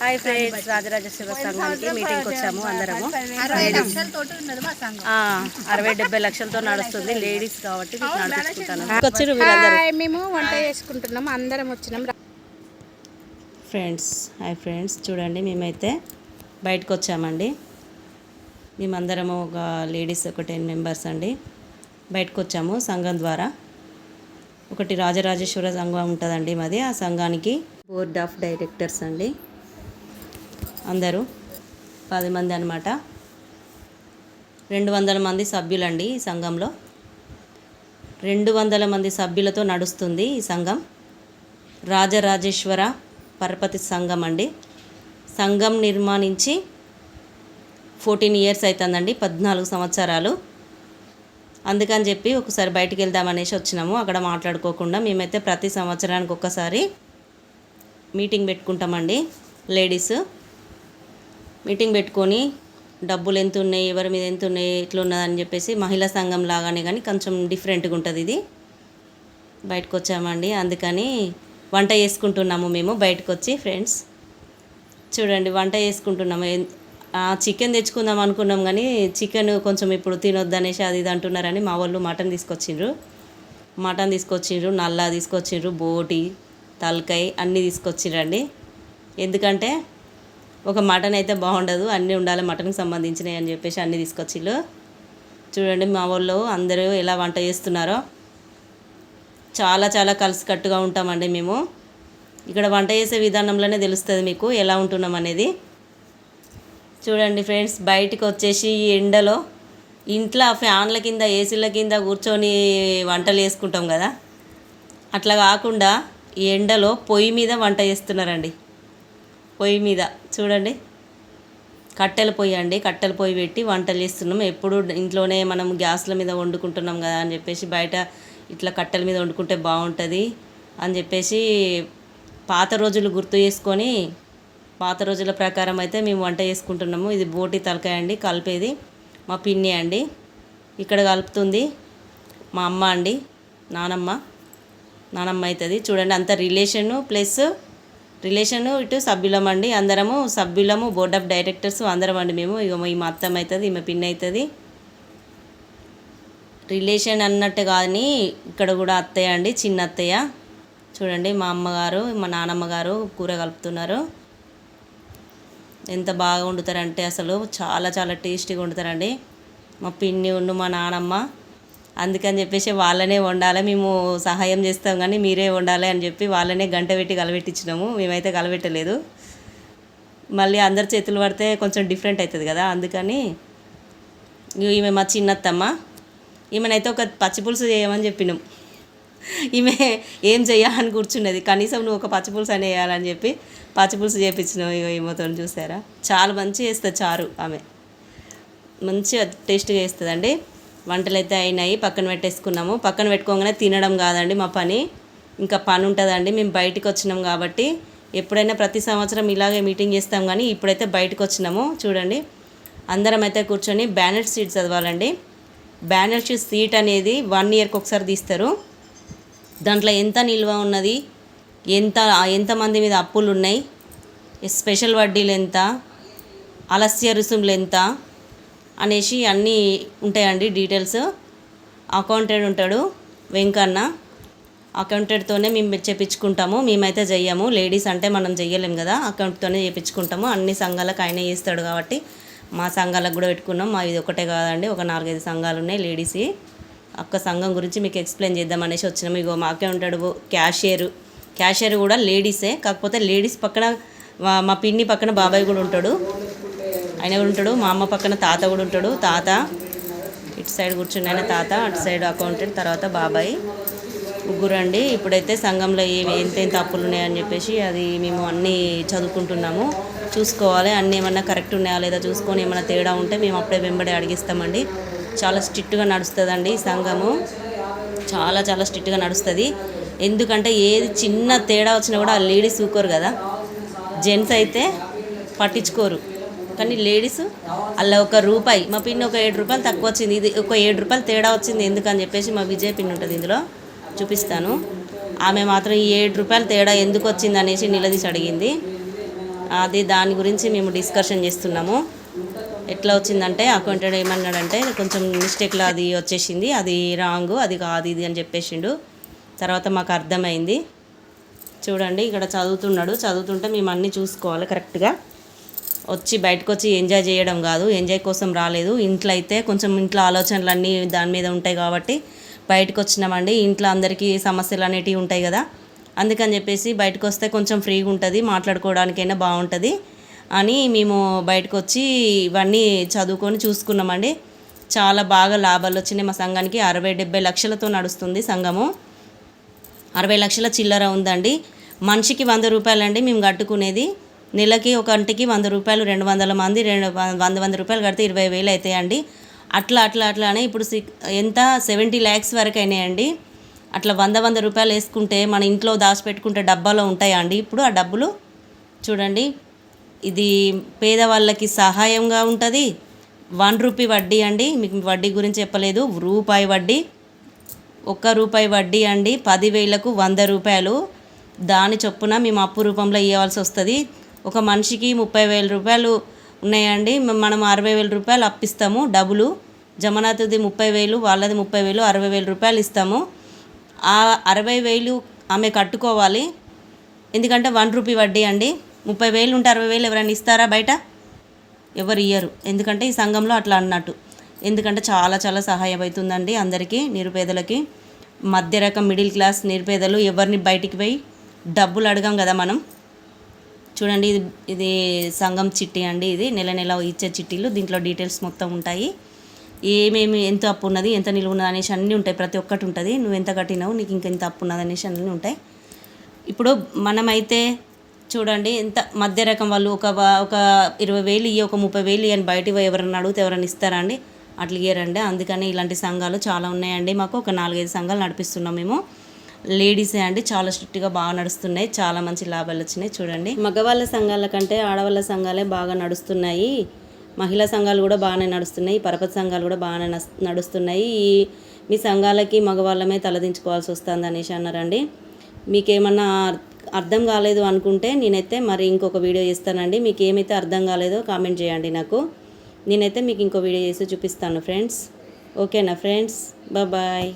Hi friends Rajarajeshwara సంఘానికి మీటింగ్కి వచ్చాము అందరము. అరవై డెబ్బై లక్షలతో నడుస్తుంది లేడీస్ కాబట్టి నడిపించుకుంటాను మేము వంట చేసుకుంటున్నాం అందరం వచ్చినాం. ఫ్రెండ్స్ హాయ్ ఫ్రెండ్స్ చూడండి మేమైతే బయటకు వచ్చామండి. మేమందరము ఒక లేడీస్ ఒక టెన్ మెంబర్స్ అండి. బయటకు వచ్చాము సంఘం ద్వారా. ఒకటి రాజరాజేశ్వర సంఘం ఉంటుందండి మాది ఆ సంఘానికి బోర్డ్ ఆఫ్ డైరెక్టర్స్ అండి. అందరూ పది మంది అనమాట రెండు వందల మంది సభ్యులండి ఈ సంఘంలో. రెండు వందల మంది సభ్యులతో నడుస్తుంది ఈ సంఘం. రాజరాజేశ్వర పరపతి సంఘం అండి. సంఘం నిర్మాణించి ఫోర్టీన్ ఇయర్స్ అవుతుందండి పద్నాలుగు సంవత్సరాలు. అందుకని చెప్పి ఒకసారి బయటికి వెళ్దామనేసి వచ్చినాము. అక్కడ మాట్లాడుకోకుండా మేమైతే ప్రతి సంవత్సరానికి ఒక్కసారి మీటింగ్ పెట్టుకుంటామండి లేడీస్. మీటింగ్ పెట్టుకొని డబ్బులు ఎంత ఉన్నాయి ఎవరి మీద ఎంత ఉన్నాయి ఎట్లా ఉన్నదని చెప్పేసి మహిళా సంఘం లాగానే కానీ కొంచెం డిఫరెంట్గా ఉంటుంది ఇది. బయటకు వచ్చామండి. అందుకని వంట చేసుకుంటున్నాము మేము బయటకు వచ్చి ఫ్రెండ్స్. చూడండి వంట చేసుకుంటున్నాము. చికెన్ తెచ్చుకుందాం అనుకున్నాం కానీ చికెన్ కొంచెం ఇప్పుడు తినొద్దు అనేసి అది ఇది అంటున్నారని మా వాళ్ళు మటన్ తీసుకొచ్చిండ్రు. మటన్ తీసుకొచ్చిండ్రు నల్లా తీసుకొచ్చిండ్రు బోటి తలకాయ అన్నీ తీసుకొచ్చిండ్రండి. ఎందుకంటే ఒక మటన్ అయితే బాగుండదు అన్నీ ఉండాలి మటన్కి సంబంధించినవి అని చెప్పేసి అన్నీ తీసుకొచ్చిళ్ళు. చూడండి మా వాళ్ళు అందరూ ఎలా వంట చేస్తున్నారో. చాలా చాలా కలిసికట్టుగా ఉంటామండి మేము. ఇక్కడ వంట చేసే విధానంలోనే తెలుస్తుంది మీకు ఎలా ఉంటున్నాం అనేది. చూడండి ఫ్రెండ్స్ బయటికి వచ్చేసి ఈ ఎండలో ఇంట్లో ఫ్యాన్ల కింద ఏసీల కింద కూర్చొని వంటలు వేసుకుంటాం కదా. అట్లా కాకుండా ఈ ఎండలో పొయ్యి మీద వంట చేస్తున్నారండి. పొయ్యి మీద చూడండి. కట్టెల పొయ్యి అండి. కట్టెల పొయ్యి పెట్టి వంటలు చేస్తున్నాం. ఎప్పుడు ఇంట్లోనే మనం గ్యాస్ల మీద వండుకుంటున్నాం కదా అని చెప్పేసి బయట ఇట్లా కట్టెల మీద వండుకుంటే బాగుంటుంది అని చెప్పేసి పాత రోజులు గుర్తు చేసుకొని పాత రోజుల ప్రకారం అయితే మేము వంట చేసుకుంటున్నాము. ఇది బోటి తలకాయ అండి కలిపేది. మా పిన్ని అండి. ఇక్కడ కలుపుతుంది. మా అమ్మ అండి. నానమ్మ. నానమ్మ అవుతుంది చూడండి అంత రిలేషను ప్లస్ రిలేషను ఇటు సభ్యులం అండి అందరము సభ్యులము బోర్డ్ ఆఫ్ డైరెక్టర్స్ అందరం అండి మేము. ఇక మా అత్తం అవుతుంది ఈమె పిన్ అవుతుంది రిలేషన్ అన్నట్టు కానీ ఇక్కడ కూడా అత్తయ్య అండి చిన్న అత్తయ్య. చూడండి మా అమ్మగారు మా నానమ్మ గారు కూర కలుపుతున్నారు. ఎంత బాగా వండుతారంటే అసలు చాలా చాలా టేస్టీగా వండుతారండి. మా పిన్ని ఉండు మా నానమ్మ. అందుకని చెప్పేసి వాళ్ళనే వండాలి మేము సహాయం చేస్తాం కానీ మీరే వండాలి అని చెప్పి వాళ్ళనే గంట పెట్టి కలబెట్టించినాము మేమైతే కలబెట్టలేదు మళ్ళీ అందరి చేతులు పడితే కొంచెం డిఫరెంట్ అవుతుంది కదా అందుకని ఇగో ఈమె మా చిన్నత్తమ్మ. ఈమెనైతే ఒక పచ్చిపులుసు చేయమని చెప్పినాం. ఈమె ఏం చేయాలని కూర్చున్నది. కనీసం నువ్వు ఒక పచ్చిపులుసు అని వేయాలని చెప్పి పచ్చిపులుసు చేయించినావు ఇగో ఈమెతో చూసారా? చాలా మంచిగా వేస్తుంది చారు ఆమె. మంచిగా టేస్ట్గా వేస్తుందండి వంటలు అయితే అయినాయి. పక్కన పెట్టేసుకున్నాము. పక్కన పెట్టుకోగానే తినడం కాదండి మా పని. ఇంకా పని ఉంటుందండి. మేము బయటకు వచ్చినాం కాబట్టి ఎప్పుడైనా ప్రతి సంవత్సరం ఇలాగే మీటింగ్ చేస్తాం కానీ ఇప్పుడైతే బయటకు వచ్చినాము. చూడండి. అందరం అయితే కూర్చొని బ్యానర్ షీట్ చదవాలండి. బ్యానర్ షీట్ సీట్ అనేది వన్ ఇయర్కి ఒకసారి తీస్తారు. దాంట్లో ఎంత నిల్వ ఉన్నది? ఎంత ఎంతమంది మీద అప్పులు ఉన్నాయి? స్పెషల్ వడ్డీలు ఎంత? అలస్య రుసుములు ఎంత? అనేసి అన్నీ ఉంటాయండి డీటెయిల్స్. అకౌంటెడ్ ఉంటాడు వెంకన్న. అకౌంటెడ్తోనే మేము చేపించుకుంటాము మేమైతే చెయ్యము లేడీస్ అంటే మనం చెయ్యలేం కదా అకౌంట్తోనే చేపించుకుంటాము అన్ని సంఘాలకు ఆయనే చేస్తాడు కాబట్టి మా సంఘాలకు కూడా పెట్టుకున్నాం. మా ఇది ఒకటే కాదండి ఒక నాలుగైదు సంఘాలు ఉన్నాయి లేడీస్వి. ఒక్క సంఘం గురించి మీకు ఎక్స్ప్లెయిన్ చేద్దాం అనేసి వచ్చినాము. ఇగో మాకే ఉంటాడు క్యాషియర్. క్యాషియర్ కూడా లేడీసే కాకపోతే లేడీస్ పక్కన మా- మా పిన్ని పక్కన బాబాయ్ కూడా ఉంటాడు. ఆయన కూడా ఉంటాడు? మా అమ్మ పక్కన తాత కూడా ఉంటాడు. తాత ఇటు సైడ్ కూర్చుని ఆయన తాత అటు సైడ్ అకౌంటెంట్ తర్వాత బాబాయ్. ముగ్గురు అండి. ఇప్పుడైతే సంఘంలో ఏవి ఎంతెంత అప్పులు ఉన్నాయని చెప్పేసి అది మేము అన్నీ చదువుకుంటున్నాము. చూసుకోవాలి. అన్నీ ఏమన్నా కరెక్ట్ ఉన్నాయా లేదా చూసుకొని ఏమైనా తేడా ఉంటే మేము అప్పుడే వెంబడి అడిగిస్తామండి. చాలా స్ట్రిక్ట్గా నడుస్తుందండి ఈ సంఘము. చాలా చాలా స్ట్రిక్ట్గా నడుస్తుంది. ఎందుకంటే ఏది చిన్న తేడా వచ్చినా కూడా ఆ లేడీస్ ఊకోరు కదా. జెంట్స్ అయితే పట్టించుకోరు. కానీ లేడీస్ అలా ఒక రూపాయి మా పిన్ని ఒక ఏడు రూపాయలు తక్కువ వచ్చింది. ఇది ఒక ఏడు రూపాయలు తేడా వచ్చింది. ఎందుకని చెప్పేసి మా విజయ పిన్ ఉంటుంది ఇందులో చూపిస్తాను. ఆమె మాత్రం ఈ ఏడు రూపాయలు తేడా ఎందుకు వచ్చింది అనేసి నిలదీసి అడిగింది. అది దాని గురించి మేము డిస్కషన్ చేస్తున్నాము. ఎట్లా వచ్చిందంటే అకౌంటెడ్ ఏమన్నాడంటే కొంచెం మిస్టేక్లో అది వచ్చేసింది. అది రాంగ్ అది కాదు ఇది అని చెప్పేసిండు. తర్వాత మాకు అర్థమైంది. చూడండి ఇక్కడ చదువుతున్నాడు. చదువుతుంటే మేము అన్నీ చూసుకోవాలి కరెక్ట్గా. వచ్చి బయటకు వచ్చి ఎంజాయ్ చేయడం కాదు ఎంజాయ్ కోసం రాలేదు. ఇంట్లో అయితే కొంచెం ఇంట్లో ఆలోచనలు అన్నీ దాని మీద ఉంటాయి కాబట్టి బయటకు వచ్చినామండి ఇంట్లో అందరికీ సమస్యలు అనేటివి ఉంటాయి కదా. అందుకని చెప్పేసి బయటకు వస్తే కొంచెం ఫ్రీగా ఉంటుంది మాట్లాడుకోవడానికైనా బాగుంటుంది అని మేము బయటకు వచ్చి ఇవన్నీ చదువుకొని చూసుకున్నామండి. చాలా బాగా లాభాలు వచ్చినాయి మా సంఘానికి. అరవై డెబ్బై లక్షలతో నడుస్తుంది సంఘము. అరవై లక్షల చిల్లర ఉందండి. మనిషికి వంద రూపాయలండి మేము కట్టుకునేది. నెలకి ఒక ఇంటికి వంద రూపాయలు రెండు వందల మంది రెండు వంద వంద రూపాయలు కడితే ఇరవై వేలు అవుతాయండి అట్లా అట్లా అట్లానే ఇప్పుడు సిక్ ఎంత? సెవెంటీ ల్యాక్స్ వరకు అయినాయండి. అట్లా వంద వంద రూపాయలు వేసుకుంటే మన ఇంట్లో దాచిపెట్టుకుంటే డబ్బాలో ఉంటాయా అండి ఇప్పుడు ఆ డబ్బులు చూడండి ఇది పేదవాళ్ళకి సహాయంగా ఉంటుంది. వన్ రూపీ వడ్డీ అండి మీకు వడ్డీ గురించి చెప్పలేదు. రూపాయి వడ్డీ ఒక్క రూపాయి వడ్డీ అండి. పదివేలకు వంద రూపాయలు. దాని చొప్పున మేము అప్పు రూపంలో ఇవ్వాల్సి వస్తుంది. ఒక మనిషికి ముప్పై వేల రూపాయలు ఉన్నాయండి. మనం అరవై వేల రూపాయలు అప్పిస్తాము డబ్బులు. జమనాథది ముప్పై వేలు వాళ్ళది ముప్పై వేలు అరవై వేల రూపాయలు ఇస్తాము. ఆ అరవై వేలు ఆమె కట్టుకోవాలి. ఎందుకంటే వన్ రూపీ వడ్డీ అండి. ముప్పై వేలు ఉంటే అరవై వేలు ఎవరైనా ఇస్తారా బయట? ఎవరు ఇయ్యరు. ఎందుకంటే ఈ సంఘంలో అట్లా అన్నట్టు. ఎందుకంటే చాలా చాలా సహాయమవుతుందండి అందరికీ నిరుపేదలకి. మధ్య రకం మిడిల్ క్లాస్ నిరుపేదలు ఎవరిని బయటికి పోయి డబ్బులు అడగాం కదా మనం. చూడండి ఇది ఇది సంఘం చిట్టి అండి ఇది. నెల నెల ఇచ్చే చిట్టీలు దీంట్లో డీటెయిల్స్ మొత్తం ఉంటాయి. ఏమేమి ఎంత అప్పు ఉన్నది ఎంత నిలువ ఉన్నది అనేసి అన్నీ ఉంటాయి. ప్రతి ఒక్కటి ఉంటుంది. నువ్వు ఎంత కట్టినావు నీకు ఇంకా ఎంత అప్పు ఉన్నది అనేసి అన్నీ ఉంటాయి. ఇప్పుడు మనమైతే చూడండి ఎంత మధ్య రకం వాళ్ళు ఒక ఒక ఇరవై వేలు ఇయ్యి ఒక ముప్పై వేలు ఇయ్యని బయట ఎవరైనా అడిగితే ఎవరైనా ఇస్తారా అండి? అట్లా ఇయ్యరండి. అందుకని ఇలాంటి సంఘాలు చాలా ఉన్నాయండి. మాకు ఒక నాలుగైదు సంఘాలు నడిపిస్తున్నాం మేము. లేడీసే అండి చాలా స్ట్రిక్ట్గా బాగా నడుస్తున్నాయి చాలా మంచి లాభాలు వచ్చినాయి చూడండి. మగవాళ్ళ సంఘాల కంటే ఆడవాళ్ళ సంఘాలే బాగా నడుస్తున్నాయి. మహిళా సంఘాలు కూడా బాగానే నడుస్తున్నాయి పరపతి సంఘాలు కూడా బాగానే నడుస్తున్నాయి. ఈ మీ సంఘాలకి మగవాళ్ళమే తలదించుకోవాల్సి వస్తుంది అనేసి అన్నారండి. మీకేమన్నా అర్థం కాలేదు అనుకుంటే నేనైతే మరి ఇంకొక వీడియో చేస్తానండి. మీకు ఏమైతే అర్థం కాలేదో కామెంట్ చేయండి నాకు. నేనైతే మీకు ఇంకో వీడియో చేసి చూపిస్తాను ఫ్రెండ్స్. ఓకేనా ఫ్రెండ్స్? బాయ్.